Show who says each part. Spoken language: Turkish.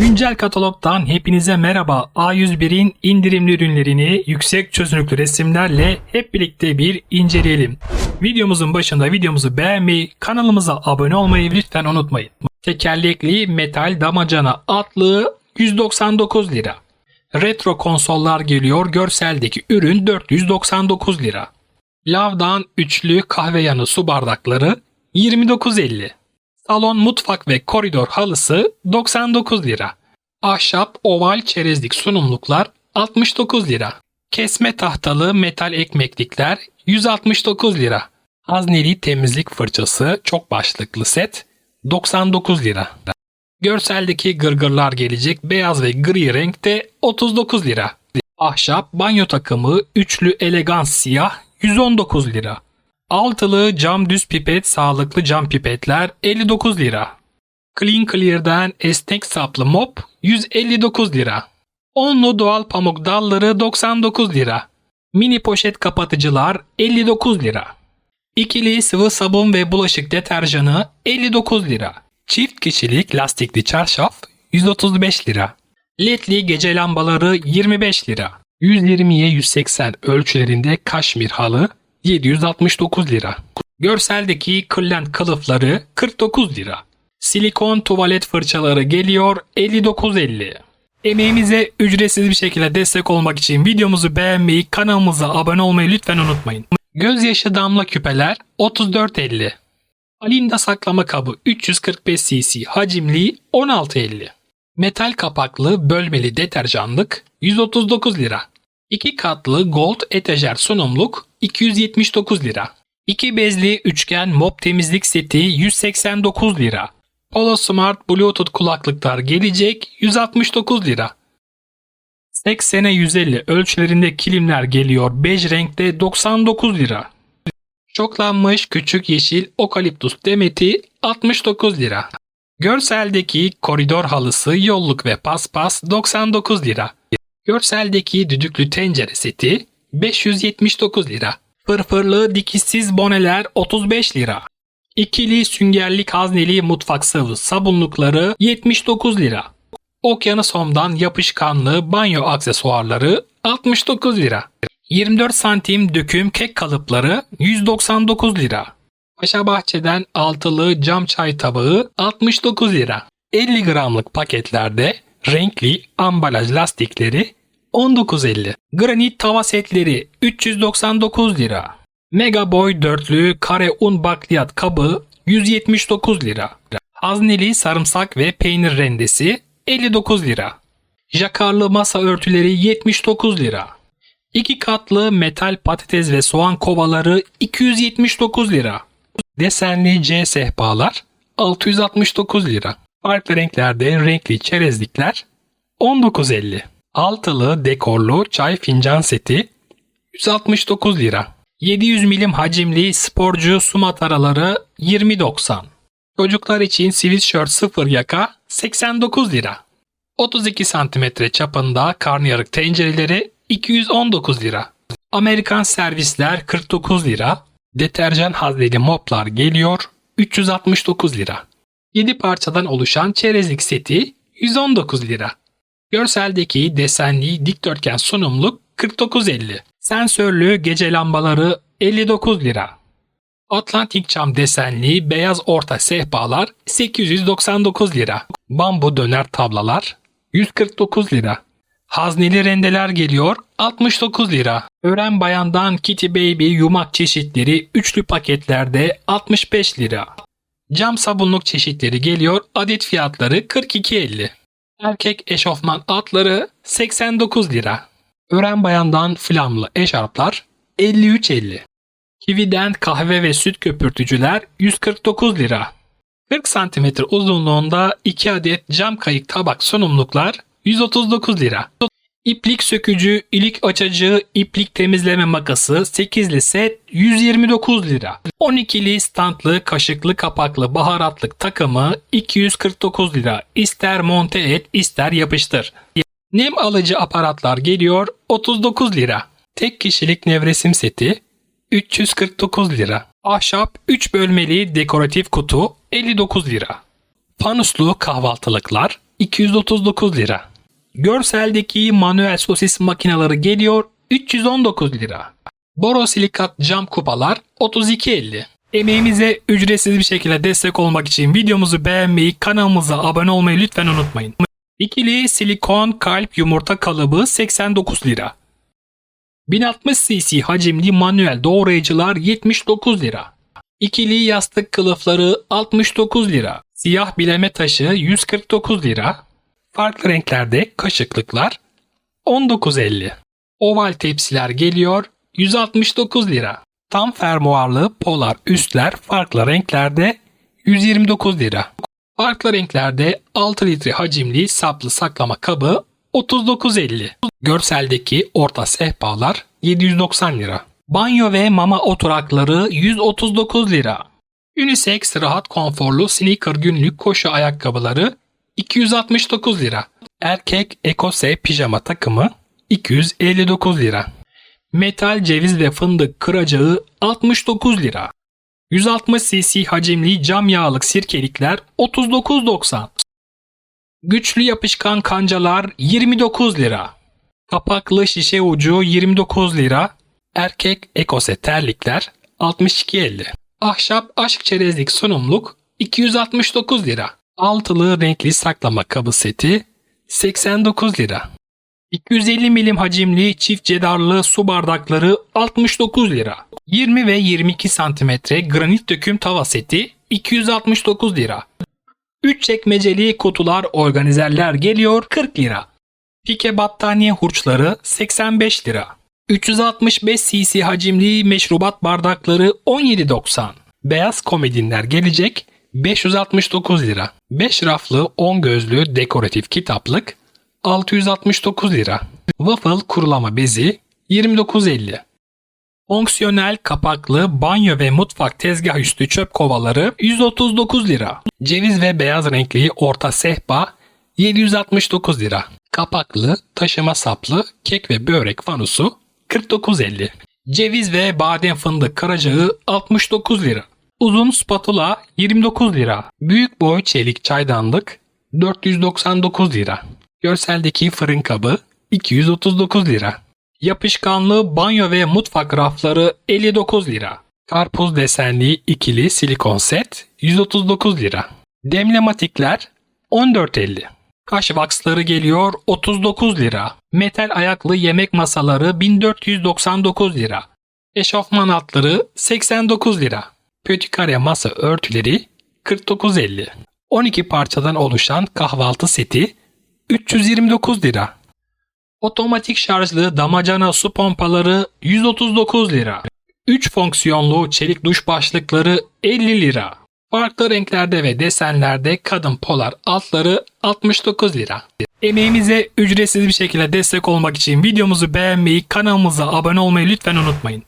Speaker 1: Güncel katalogdan hepinize merhaba. A101'in indirimli ürünlerini yüksek çözünürlüklü resimlerle hep birlikte bir inceleyelim. Videomuzun başında videomuzu beğenmeyi, kanalımıza abone olmayı lütfen unutmayın. Tekerlekli metal damacana atlığı 199 lira. Retro konsollar geliyor. Görseldeki ürün 499 lira. Lavdan üçlü kahve yanı su bardakları 29.50. Salon, mutfak ve koridor halısı 99 lira. Ahşap, oval, çerezlik sunumluklar 69 lira. Kesme tahtalı metal ekmeklikler 169 lira. Hazneli temizlik fırçası çok başlıklı set 99 lira. Görseldeki gırgırlar gelecek beyaz ve gri renkte 39 lira. Ahşap banyo takımı üçlü elegans siyah 119 lira. Altılı cam düz pipet sağlıklı cam pipetler 59 lira. Clean Clear'dan esnek saplı mop 159 lira. Onlu doğal pamuk dalları 99 lira. Mini poşet kapatıcılar 59 lira. İkili sıvı sabun ve bulaşık deterjanı 59 lira. Çift kişilik lastikli çarşaf 135 lira. LED'li gece lambaları 25 lira. 120'ye 180 ölçülerinde kaşmir halı 769 lira. Görseldeki kırlent kılıfları 49 lira. Silikon tuvalet fırçaları geliyor 59.50. Emeğimize ücretsiz bir şekilde destek olmak için videomuzu beğenmeyi, kanalımıza abone olmayı lütfen unutmayın. Gözyaşı damla küpeler 34.50. Alinda saklama kabı 345 cc hacimli 16.50. Metal kapaklı bölmeli deterjanlık 139 lira. 2 katlı gold etajer sunumluk 279 lira. 2 bezli üçgen mop temizlik seti 189 lira. Polo Smart Bluetooth kulaklıklar gelecek 169 lira. 80'e 150 ölçülerinde kilimler geliyor bej renkte 99 lira. Şoklanmış küçük yeşil okaliptus demeti 69 lira. Görseldeki koridor halısı yolluk ve paspas 99 lira. Görseldeki düdüklü tencere seti 579 lira. Fırfırlı dikişsiz boneler 35 lira. İkili süngerlik hazneli mutfak sıvı sabunlukları 79 lira. Okyanus Home'dan yapışkanlı banyo aksesuarları 69 lira. 24 santim döküm kek kalıpları 199 lira. Paşa Bahçe'den altılı cam çay tabağı 69 lira. 50 gramlık paketlerde renkli ambalaj lastikleri 19.50. Granit tava setleri 399 lira. Mega Boy dörtlü kare un bakliyat kabı 179 lira. Hazneli sarımsak ve peynir rendesi 59 lira. Jakarlı masa örtüleri 79 lira. 2 katlı metal patates ve soğan kovaları 279 lira. Desenli C sehpalar 669 lira. Farklı renklerde renkli çerezlikler 19.50. Altılı dekorlu çay fincan seti 169 lira. 700 milim hacimli sporcu su mataraları 20.90. Çocuklar için sweatshirt sıfır yaka 89 lira. 32 santimetre çapında karnıyarık tencereleri 219 lira. Amerikan servisler 49 lira. Deterjan hazneli moplar geliyor 369 lira. 7 parçadan oluşan çerezlik seti 119 lira. Görseldeki desenli dikdörtgen sunumluk 49.50. Sensörlü gece lambaları 59 lira. Atlantik cam desenli beyaz orta sehpalar 899 lira. Bambu döner tablalar 149 lira. Hazneli rendeler geliyor 69 lira. Ören bayandan Kitty Baby yumak çeşitleri üçlü paketlerde 65 lira. Cam sabunluk çeşitleri geliyor adet fiyatları 42.50. Erkek eşofman atları 89 lira. Ören bayandan flamlı eşarplar 53.50. Kivi'den kahve ve süt köpürtücüler 149 lira. 40 cm uzunluğunda 2 adet cam kayık tabak sunumluklar 139 lira. İplik sökücü, ilik açıcı, iplik temizleme makası 8'li set 129 lira. 12'li standlı kaşıklı kapaklı baharatlık takımı 249 lira. İster monte et ister yapıştır. Nem alıcı aparatlar geliyor 39 lira. Tek kişilik nevresim seti 349 lira. Ahşap 3 bölmeli dekoratif kutu 59 lira. Fanuslu kahvaltılıklar 239 lira. Görseldeki manuel sosis makineleri geliyor 319 lira. Borosilikat cam kupalar 32.50. Emeğimize ücretsiz bir şekilde destek olmak için videomuzu beğenmeyi, kanalımıza abone olmayı lütfen unutmayın. İkili silikon kalp yumurta kalıbı 89 lira. 1060 cc hacimli manuel doğrayıcılar 79 lira. İkili yastık kılıfları 69 lira. Siyah bileme taşı 149 lira. Farklı renklerde kaşıklıklar 19.50. Oval tepsiler geliyor 169 lira. Tam fermuarlı polar üstler farklı renklerde 129 lira. Farklı renklerde 6 litre hacimli saplı saklama kabı 39.50. Görseldeki orta sehpalar 790 lira. Banyo ve mama oturakları 139 lira. Unisex rahat konforlu sneaker günlük koşu ayakkabıları 269 lira. Erkek Ekose pijama takımı 259 lira. Metal ceviz ve fındık kıracağı 69 lira. 160 cc hacimli cam yağlık sirkelikler 39.90. Güçlü yapışkan kancalar 29 lira. Kapaklı şişe ucu 29 lira. Erkek ekose terlikler 62.50. Ahşap aşk çerezlik sunumluk 269 lira. Altılı renkli saklama kabı seti 89 lira. 250 milim hacimli çift cedarlı su bardakları 69 lira. 20 ve 22 santimetre granit döküm tava seti 269 lira. 3 çekmeceli kutular organizerler geliyor 40 lira. Pike battaniye hurçları 85 lira. 365 cc hacimli meşrubat bardakları 17.90. Beyaz komedinler gelecek 569 lira. 5 raflı 10 gözlü dekoratif kitaplık 669 lira. Waffle kurulama bezi 29.50. Fonksiyonel kapaklı banyo ve mutfak tezgah üstü çöp kovaları 139 lira. Ceviz ve beyaz renkli orta sehpa 769 lira. Kapaklı, taşıma saplı kek ve börek fanusu 49.50. Ceviz ve badem fındık karacağı 69 lira. Uzun spatula 29 lira. Büyük boy çelik çaydanlık 499 lira. Görseldeki fırın kabı 239 lira. Yapışkanlı banyo ve mutfak rafları 59 lira. Karpuz desenli ikili silikon set 139 lira. Demlematikler 14.50. Kaş vaksları geliyor 39 lira. Metal ayaklı yemek masaları 1499 lira. Eşofman altları 89 lira. Pötikare masa örtüleri 49.50. 12 parçadan oluşan kahvaltı seti 329 lira. Otomatik şarjlı damacana su pompaları 139 lira. 3 fonksiyonlu çelik duş başlıkları 50 lira. Farklı renklerde ve desenlerde kadın polar altları 69 lira. Emeğimize ücretsiz bir şekilde destek olmak için videomuzu beğenmeyi, kanalımıza abone olmayı lütfen unutmayın.